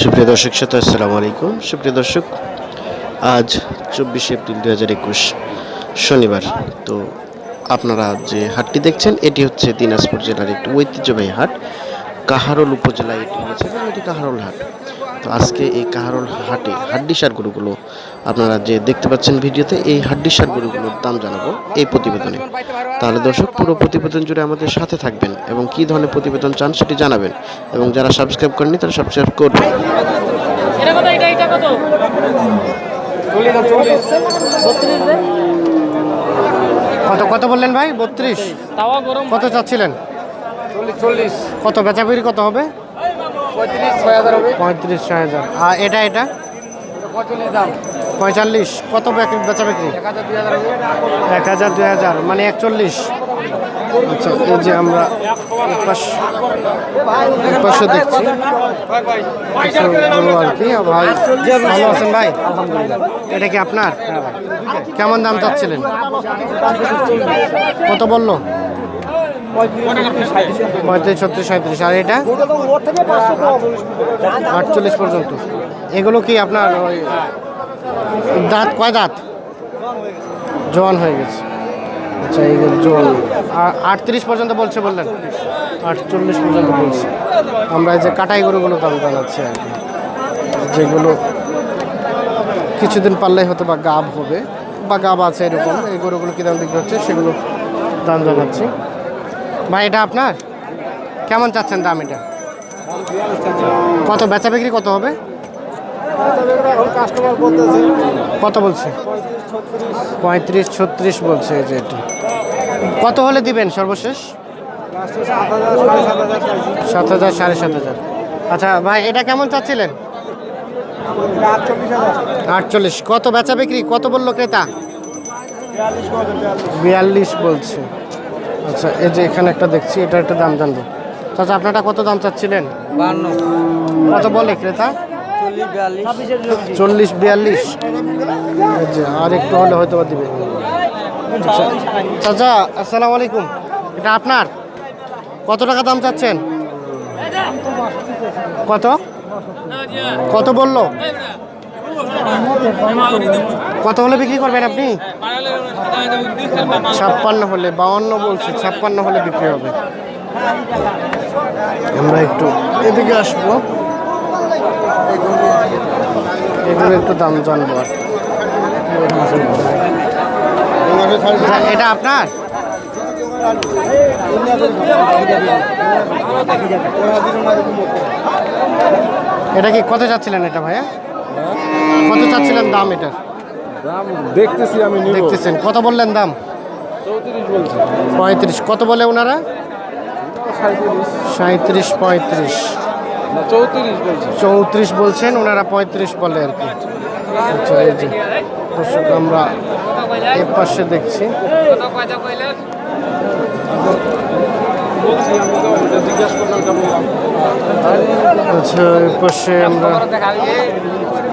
সুপ্রিয় দর্শক সাথে আসসালামু আলাইকুম। সুপ্রিয় দর্শক, আজ চব্বিশে এপ্রিল দু হাজার একুশ শনিবার। তো আপনারা যে হাটটি দেখছেন, এটি হচ্ছে দিনাজপুর জেলার একটি ঐতিহ্যবাহী হাট। কাহারোল উপজেলায় এটি রয়েছে এবং এটি কাহারোল হাট। তো আজকে এই কাহারোল হাটে হাড্ডি সার গরুগুলো আপনারা যে দেখতে পাচ্ছেন ভিডিওতে এই হাড্ডি সার গরুগুলোর দাম জানাব এই প্রতিবেদনে। তাহলে দর্শক পুরো প্রতিবেদন জুড়ে আমাদের সাথে থাকবেন এবং কী ধরনের প্রতিবেদন চান সেটি জানাবেন। এবং যারা সাবস্ক্রাইব করেনি তারা সাবস্ক্রাইব করবেন। কত? এটা এটা কত? কত কত বললেন ভাই? বত্রিশ। তাওয়া গরম কত চাচ্ছিলেন? চল্লিশ কত বেচাবিরি কত হবে? পঁয়ত্রিশ ছয় হাজার আর এটা এটা? পঁয়তাল্লিশ কত বেচা- বিক্রি? এক হাজার দুই হাজার মানে একচল্লিশ। আচ্ছা এই যে আমরা এপাশে দেখছি। আর কি। ভাই ভালো আছেন ভাই? এটা কি আপনার? কেমন দাম চাচ্ছিলেন? কত বলল? পঁয়ত্রিশ ছত্রিশ সাঁত্রিশ আর এটা? আটচল্লিশ পর্যন্ত। এগুলো কি আপনার ওই দাঁত? কয় দাঁত? জোয়ান হয়ে গেছে। আচ্ছা এইগুলো জোয়ান। আটত্রিশ পর্যন্ত বলছে বললেন? আটচল্লিশ পর্যন্ত বলছে। আমরা এই যে কাটাই গরুগুলো দাম জানাচ্ছি আর কি। যেগুলো কিছুদিন পারলেই হয়তো বা গাব হবে বা গাব আছে এরকম এই গরুগুলো কী দাম বিক্রি হচ্ছে সেগুলো দাম জানাচ্ছি। ভাই, এটা আপনার? কেমন চাচ্ছেন দাম এটা? কত, বেচা বিক্রি কত হবে? কত বলছে? পঁয়ত্রিশ, ছত্রিশ বলছে যে এটা কত হলে দিবেন সর্বশেষ? সাত হাজার, সাড়ে সাত হাজার। আচ্ছা ভাই, এটা কেমন চাচ্ছিলেন? আটচল্লিশ। কত বেচা বিক্রি? কত বলল ক্রেতা? বিয়াল্লিশ বলছে। আচ্ছা এই যে এখানে একটা দেখছি এটা একটা দাম জানব। চাচা আপনারটা কত দাম চাচ্ছিলেন? বান্ন। কত বলে ক্রেতা? চল্লিশ বিয়াল্লিশ। যে আর একটু হলে হয়তো বা দিবে। আচ্ছা, চাচা আসসালামু আলাইকুম। এটা আপনার? কত টাকা দাম চাচ্ছেন? কত? কত বলল? কত হলে বিক্রি করবেন আপনি? ছাপ্পান্ন হলে বাউন্ন বলছে ছাপ্পান্ন হলে বিক্রি হবে। আমরা একটু এদিকে আসব। এগুলো একটু দাম জানব আর আচ্ছা, এটা আপনার? এটা কি কত চাচ্ছিলেন এটা ভাইয়া? কত চাচ্ছিলেন দাম এটার দাম দেখতেছি আমি দেখতেছেন। কত বললেন দাম? পঁয়ত্রিশ। কত বলে ওনারা? সাঁত্রিশ পঁয়ত্রিশ। চৌত্রিশ বলছেন ওনারা পঁয়ত্রিশ বলে আর কি। আচ্ছা এই যে দর্শক আমরা এ পাশে দেখছি। আচ্ছা এ পাশে আমরা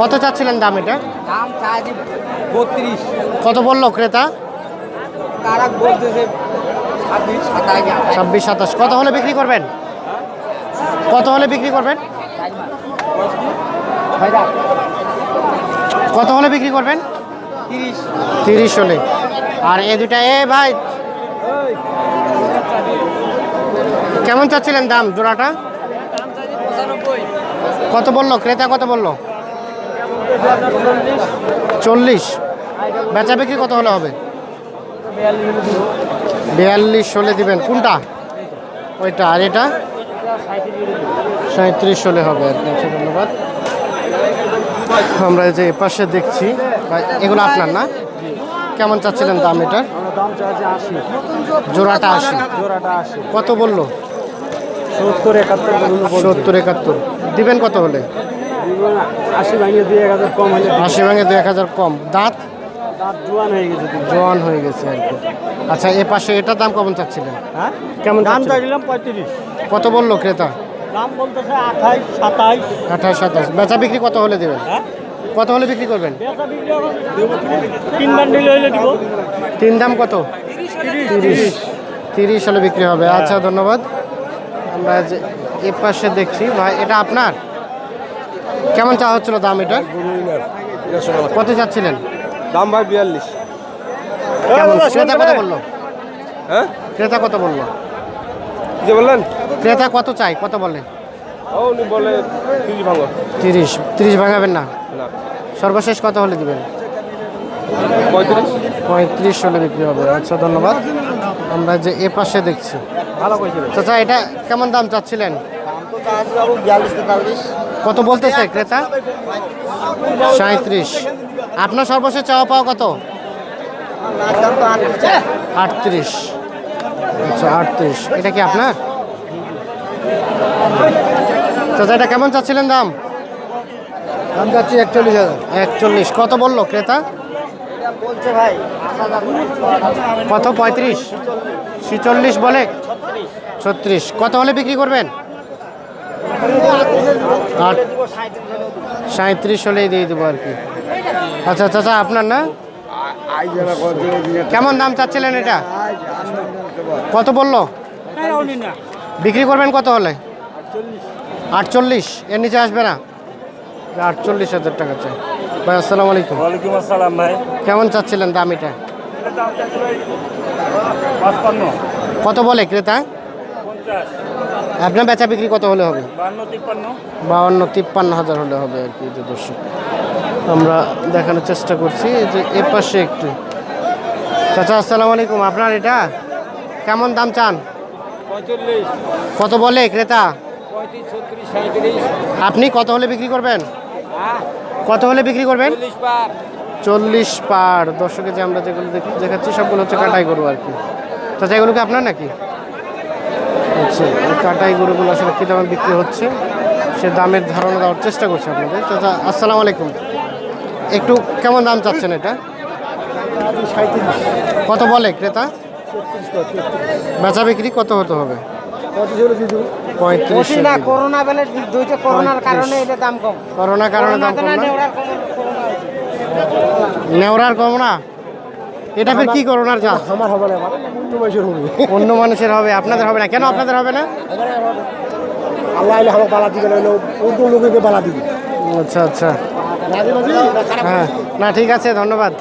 কত চাচ্ছিলেন দাম এটা? দাম চাইছি বত্রিশ। কত বলল ক্রেতা? তারা বলতেছে ছাব্বিশ সাতাশ কত হলে বিক্রি করবেন? কত হলে বিক্রি করবেন? কত হলে বিক্রি করবেন? তিরিশ। তিরিশ হলে। আর এ দুটা এ ভাই। কেমন চাচ্ছিলেন দাম জোড়াটা? কত বলল? ক্রেতা কত বলল? চল্লিশ। বেচা বিক্রি কত হলে হবে? বিয়াল্লিশ হলে দিবেন। কোনটা? ওইটা। আর এটা? সাঁত্রিশ হলে হবে। আর কি ধন্যবাদ। আমরা এই যে এপাশে দেখছি এগুলো আপনার না? কেমন চাচ্ছিলেন দাম এটার? জোড়াটা আশি। কত বলল? সত্তর একাত্তর। সত্তর একাত্তর। দিবেন কত হলে? আশি ভাঙিয়ে দুই এক হাজার কম হলে আশি ভাঙে দু এক হাজার কম। দাঁত? জোয়ান হয়ে গেছে জোয়ান হয়ে গেছে আর কি। আচ্ছা এ পাশে এটার দাম কেমন চাচ্ছিলেন? হ্যাঁ? কেমন দাম চাইছিলাম পঁয়ত্রিশ। কত বলল ক্রেতা? দাম বলতেছে আঠাইশ সাতাইশ। আঠাশ সাতাশ বেচা বিক্রি কত হলে দেবেন? হ্যাঁ? কত হলে বিক্রি করবেন? তিন দিব। তিন দাম কত? তিরিশ। তিরিশ হলে বিক্রি হবে। আচ্ছা ধন্যবাদ। আমরা যে এ পাশে দেখছি। ভাই এটা আপনার? কেমন চা হচ্ছিল দাম এটা? কত চাচ্ছিলেন? দাম ভাই বিয়াল্লিশ। ক্রেতা কত বলল? হ্যাঁ? ক্রেতা কত বলল? যে বললেন? ক্রেতা কত চাই কত বলে? ও উনি বলে তিরিশ ভাঙো। তিরিশ। তিরিশ ভাঙাবেন না? সর্বশেষ কত হলে দিবেন? পঁয়ত্রিশ। পঁয়ত্রিশ হলে বিক্রি হবে। আচ্ছা ধন্যবাদ। আমরা যে এ পাশে দেখছি। ভালো চাচা এটা কেমন দাম চাচ্ছিলেন? বিয়াল্লিশ তেতাল্লিশ। কত বলতেছে ক্রেতা? সাঁত্রিশ আপনার সর্বশেষ চাওয়া পাওয়া কত? আটত্রিশ। আচ্ছা আটত্রিশ। এটা কি আপনার? চাচা এটা কেমন চাচ্ছিলেন দাম? দাম যাচ্ছে একচল্লিশ হাজার। একচল্লিশ। কত বলল ক্রেতা? বলছে ভাই কত? পঁয়ত্রিশ। ছিচল্লিশ বলে? ছত্রিশ। কত হলে বিক্রি করবেন? আট সাঁত্রিশ হলেই দিয়ে দেবো আর কি। আচ্ছা চাচা আপনার না? কেমন দাম চাচ্ছিলেন এটা? কত বলল? বিক্রি করবেন কত হলে? আটচল্লিশ এর নিচে আসবে না? আটচল্লিশ হাজার টাকা চাই। ভাই আসসালামু আলাইকুম। ওয়ালাইকুম আসসালাম ভাই। কেমন চাচ্ছিলেন দাম এটা? কত বলে ক্রেতা? আপনার বেচা বিক্রি কত হলে হবে? বাউন্ন তিপ্পান্ন। হাজার হলে হবে আর কি যে দর্শক। আমরা দেখানোর চেষ্টা করছি এই যে এ পাশে একটু। চাচা আসসালামু আলাইকুম। আপনার এটা? কেমন দাম চান? কত বলে ক্রেতা? আপনি কত হলে বিক্রি করবেন? হ্যাঁ। কত হলে বিক্রি করবেন? চল্লিশ পার। দর্শকে যে আমরা যেগুলো দেখি দেখাচ্ছি সবগুলো হচ্ছে কাটাই গরু আর কি। চাচা এগুলো কি আপনার নাকি? আচ্ছা এই কাটাই গরুগুলো আসলে কী দামে বিক্রি হচ্ছে সে দামের ধারণা দেওয়ার চেষ্টা করছি আপনাদের। চাচা আসসালামু আলাইকুম। একটু কেমন দাম চাচ্ছেন এটা? কত বলে ক্রেতা? বেচা বিক্রি কত হতে হবে? পঁয়ত্রিশ না করোনা বেলে দুইটা করোনার কারণে এটা দাম কম। করোনা কারণে দাম কম না কম না? এটা ফের কি করোনার জাত আমার হবে না অন্য মানুষের হবে। অন্য মানুষের হবে আপনাদের হবে না। কেন আপনাদের হবে না? আল্লাহ আইলে আমার বালা দিবে না অন্য লোকেকে বালা দিবে আচ্ছা আচ্ছা। হ্যাঁ। না ঠিক আছে ধন্যবাদ।